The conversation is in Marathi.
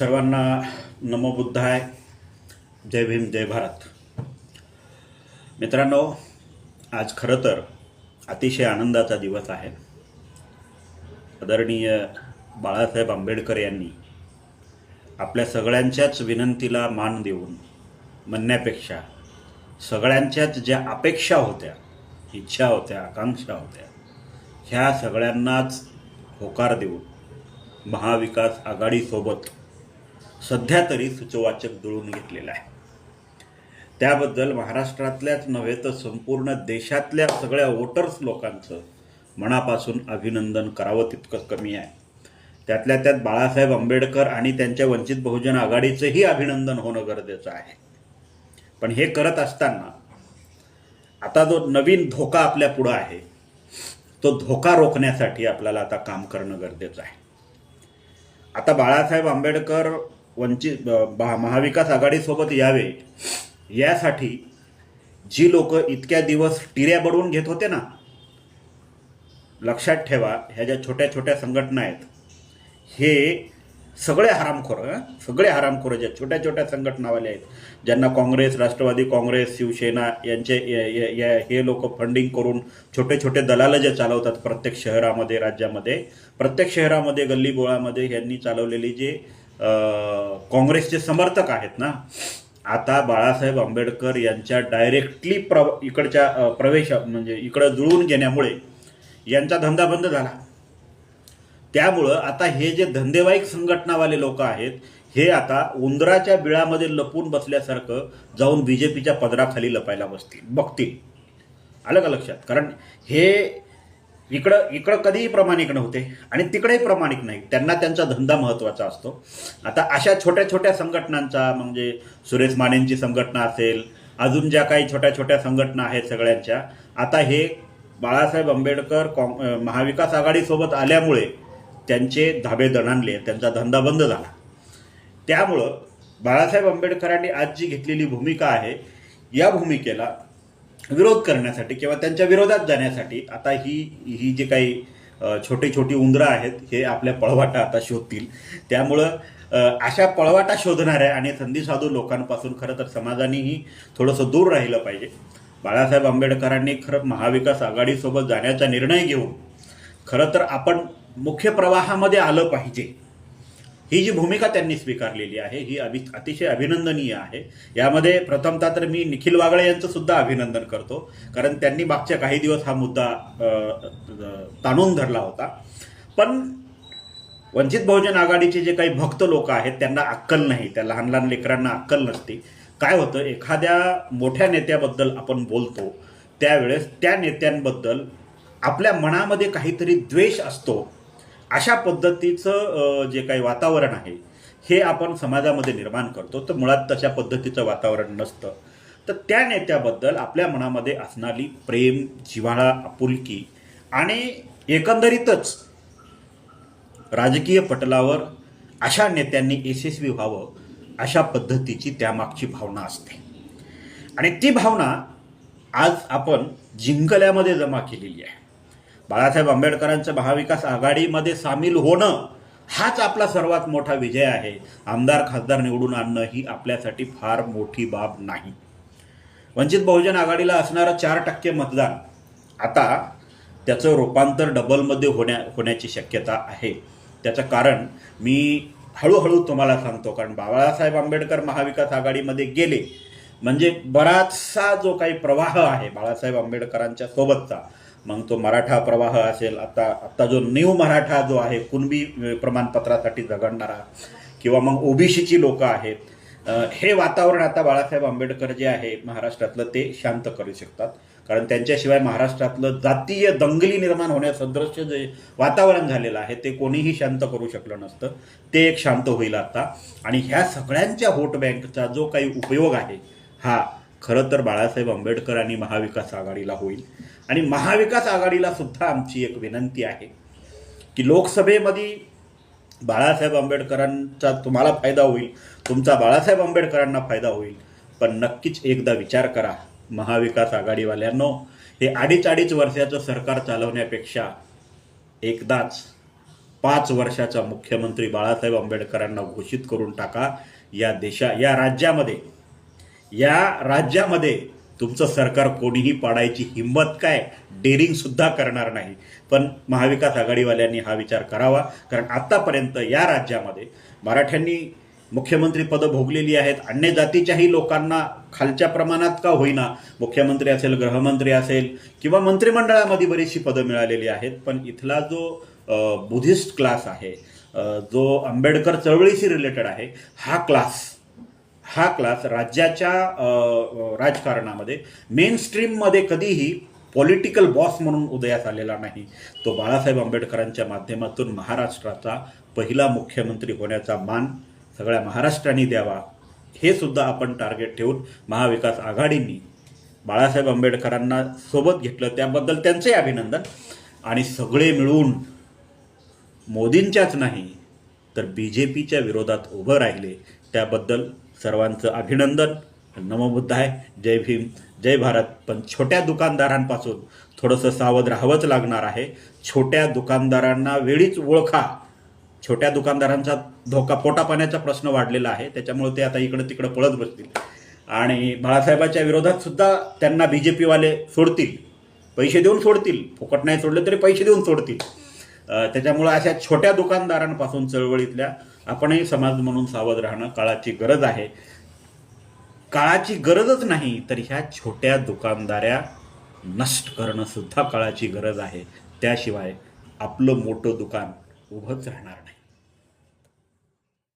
सर्वांना नमोबुद्ध आहे. जय भीम जय भारत. मित्रांनो आज खरं तर अतिशय आनंदाचा दिवस आहे. आदरणीय बाळासाहेब आंबेडकर यांनी आपल्या सगळ्यांच्याच विनंतीला मान देऊन म्हणण्यापेक्षा सगळ्यांच्याच ज्या अपेक्षा होत्या इच्छा होत्या आकांक्षा होत्या ह्या सगळ्यांनाच होकार देऊन महाविकास आघाडीसोबत सध्या तरी सुचवाचक जुळून घेतलेला आहे. त्याबद्दल महाराष्ट्रातल्याच नव्हे तर संपूर्ण देशातल्या सगळ्या वोटर्स लोकांचं मनापासून अभिनंदन करावं तितकं कमी आहे. त्यातल्या त्यात बाळासाहेब आंबेडकर आणि त्यांच्या वंचित बहुजन आघाडीचंही अभिनंदन होणं गरजेचं आहे. पण हे करत असताना आता जो नवीन धोका आपल्या पुढं आहे तो धोका रोखण्यासाठी आपल्याला आता काम करणं गरजेचं आहे. आता बाळासाहेब आंबेडकर वंचित महाविकास आघाडीसोबत यावे. यासाठी जी लोक इतक्या दिवस टिऱ्या बडवून घेत होते ना लक्षात ठेवा ह्या ज्या छोट्या छोट्या संघटना आहेत हे सगळे हरामखोर सगळे हरामखोर ज्या छोट्या छोट्या संघटनावाले आहेत ज्यांना काँग्रेस राष्ट्रवादी काँग्रेस शिवसेना यांचे या हे लोक फंडिंग करून छोटे छोटे दलाल जे चालवतात प्रत्येक शहरामध्ये राज्यामध्ये प्रत्येक शहरामध्ये गल्लीबोळामध्ये यांनी चालवलेली जे काँग्रेसचे समर्थक आहेत ना. आता बाळासाहेब आंबेडकर यांच्या डायरेक्टली प्र इकडच्या प्रवेश म्हणजे इकडं जुळवून घेण्यामुळे यांचा धंदा बंद झाला. त्यामुळं आता हे जे धंदेवाईक संघटनावाले लोक आहेत हे आता उंदराच्या बिळामध्ये लपून बसल्यासारखं जाऊन बी जे पीच्या पदराखाली लपायला बसतील बघतील. आलं का लक्षात? कारण हे इकडं इकडं कधीही प्रामाणिक नव्हते आणि तिकडेही प्रामाणिक नाही. त्यांना त्यांचा धंदा महत्त्वाचा असतो. आता अशा छोट्या छोट्या संघटनांचा म्हणजे सुरेश मानेंची संघटना असेल अजून ज्या काही छोट्या छोट्या संघटना आहेत सगळ्यांच्या आता हे बाळासाहेब आंबेडकर काँग महाविकास आघाडीसोबत आल्यामुळे त्यांचे धाबे दणाणले त्यांचा धंदा बंद झाला. त्यामुळं बाळासाहेब आंबेडकरांनी आज जी घेतलेली भूमिका आहे या भूमिकेला विरोध करण्यासाठी किंवा त्यांच्या विरोधात जाण्यासाठी आता ही ही जी काही छोटे छोटी छोटी उंदरं आहेत हे आपल्या पळवाटा आता शोधतील. त्यामुळं अशा पळवाटा शोधणाऱ्या आणि संधी साधू लोकांपासून खरं तर समाजानेही थोडंसं दूर राहिलं पाहिजे. बाळासाहेब आंबेडकरांनी खरं महाविकास आघाडीसोबत जाण्याचा निर्णय घेऊन खरं तर आपण मुख्य प्रवाहामध्ये आलं पाहिजे. ही जी भूमिका त्यांनी स्वीकारलेली आहे ही अभि अतिशय अभिनंदनीय आहे. यामध्ये प्रथमतः तर मी निखिल वागळे यांचं सुद्धा अभिनंदन करतो कारण त्यांनी मागच्या काही दिवस हा मुद्दा ताणून धरला होता. पण वंचित बहुजन आघाडीचे जे काही भक्त लोक आहेत त्यांना अक्कल नाही त्या लहान लहान लेकरांना अक्कल नसते. काय होतं एखाद्या मोठ्या नेत्याबद्दल आपण बोलतो त्यावेळेस त्या नेत्यांबद्दल आपल्या मनामध्ये काहीतरी द्वेष असतो. अशा पद्धतीचं जे काही वातावरण आहे हे आपण समाजामध्ये निर्माण करतो. तर मुळात तशा पद्धतीचं वातावरण नसतं. तर त्या नेत्याबद्दल आपल्या मनामध्ये असणारी प्रेम जिव्हाळा आपुलकी आणि एकंदरीतच राजकीय पटलावर अशा नेत्यांनी यशस्वी व्हावं अशा पद्धतीची त्यामागची भावना असते. आणि ती भावना आज आपण जिंकल्यामध्ये जमा केलेली आहे. बाळासाहेब आंबेडकरांचं महाविकास आघाडीमध्ये सामील होणं हाच आपला सर्वात मोठा विजय आहे. आमदार खासदार निवडून आणणं ही आपल्यासाठी फार मोठी बाब नाही. वंचित बहुजन आघाडीला असणारं चार टक्के मतदान आता त्याचं रूपांतर डबलमध्ये होण्या होण्याची शक्यता आहे. त्याचं कारण मी हळूहळू तुम्हाला सांगतो कारण बाळासाहेब आंबेडकर महाविकास आघाडीमध्ये गेले म्हणजे बराचसा जो काही प्रवाह आहे बाळासाहेब आंबेडकरांच्या सोबतचा मग तो मराठा प्रवाह असेल आता आता जो न्यू मराठा जो आहे कुणबी प्रमाणपत्रासाठी झगडणारा किंवा मग ओबीसीची लोक आहेत हे वातावरण आता बाळासाहेब आंबेडकर जे आहे महाराष्ट्रातलं ते शांत करू शकतात. कारण त्यांच्याशिवाय महाराष्ट्रातलं जातीय दंगली निर्माण होण्यासदृश्य जे वातावरण झालेलं आहे ते कोणीही शांत करू शकलं नसतं. ते एक शांत होईल आता. आणि ह्या सगळ्यांच्या व्होट बँकचा जो काही उपयोग आहे हा खरं तर बाळासाहेब आंबेडकर आणि महाविकास आघाडीला होईल. आणि महाविकास आघाडीला सुद्धा आमची एक विनंती आहे की लोकसभेमध्ये बाळासाहेब आंबेडकरांचा तुम्हाला फायदा होईल तुमचा बाळासाहेब आंबेडकरांना फायदा होईल पण नक्कीच एकदा विचार करा महाविकास आघाडीवाल्यांनो हे अडीच अडीच वर्षाचं सरकार चालवण्यापेक्षा एकदाच पाच वर्षाचा मुख्यमंत्री बाळासाहेब आंबेडकरांना घोषित करून टाका या देशा या राज्यामध्ये या राज्यामध्ये तुमचं सरकार कोणीही पाडायची हिंमत काय? डेरिंगसुद्धा करणार नाही. पण महाविकास आघाडीवाल्यांनी हा विचार करावा. कारण आतापर्यंत या राज्यामध्ये मराठ्यांनी मुख्यमंत्रीपदं भोगलेली आहेत. अन्य जातीच्याही लोकांना खालच्या प्रमाणात का होईना? मुख्यमंत्री असेल गृहमंत्री असेल किंवा मंत्रिमंडळामध्ये बरीचशी पदं मिळालेली आहेत. पण इथला जो बुद्धिस्ट क्लास आहे जो आंबेडकर चळवळीशी रिलेटेड आहे हा क्लास हा क्लास राज्याच्या राजकारणामध्ये मेन स्ट्रीममध्ये कधीही पॉलिटिकल बॉस म्हणून उदयास आलेला नाही. तो बाळासाहेब आंबेडकरांच्या माध्यमातून महाराष्ट्राचा पहिला मुख्यमंत्री होण्याचा मान सगळ्या महाराष्ट्राने द्यावा हे सुद्धा आपण टार्गेट ठेवून महाविकास आघाडींनी बाळासाहेब आंबेडकरांना सोबत घेतलं. त्याबद्दल त्यांचे अभिनंदन. आणि सगळे मिळून मोदींच्याच नाही तर बी जे पीच्या विरोधात उभं राहिले. त्याबद्दल सर्वांचं अभिनंदन. नमोबुद्ध आहे. जय भीम जय भारत. पण छोट्या दुकानदारांपासून थोडंसं सावध राहावंच लागणार आहे. छोट्या दुकानदारांना वेळीच ओळखा. छोट्या दुकानदारांचा धोका पोटापाण्याचा प्रश्न वाढलेला आहे. त्याच्यामुळे ते आता इकडं तिकडं पळत बसतील. आणि बाळासाहेबाच्या विरोधात सुद्धा त्यांना बी जे पीवाले सोडतील. पैसे देऊन सोडतील. फुकट नाही सोडले तरी पैसे देऊन सोडतील. त्याच्यामुळं अशा छोट्या दुकानदारांपासून चळवळीतल्या आपणही समाज म्हणून सावध राहणं काळाची गरज आहे. काळाची गरजच नाही तर ह्या छोट्या दुकानदाऱ्या नष्ट करणं सुद्धा काळाची गरज आहे. त्याशिवाय आपलं मोठं दुकान उभंच राहणार नाही.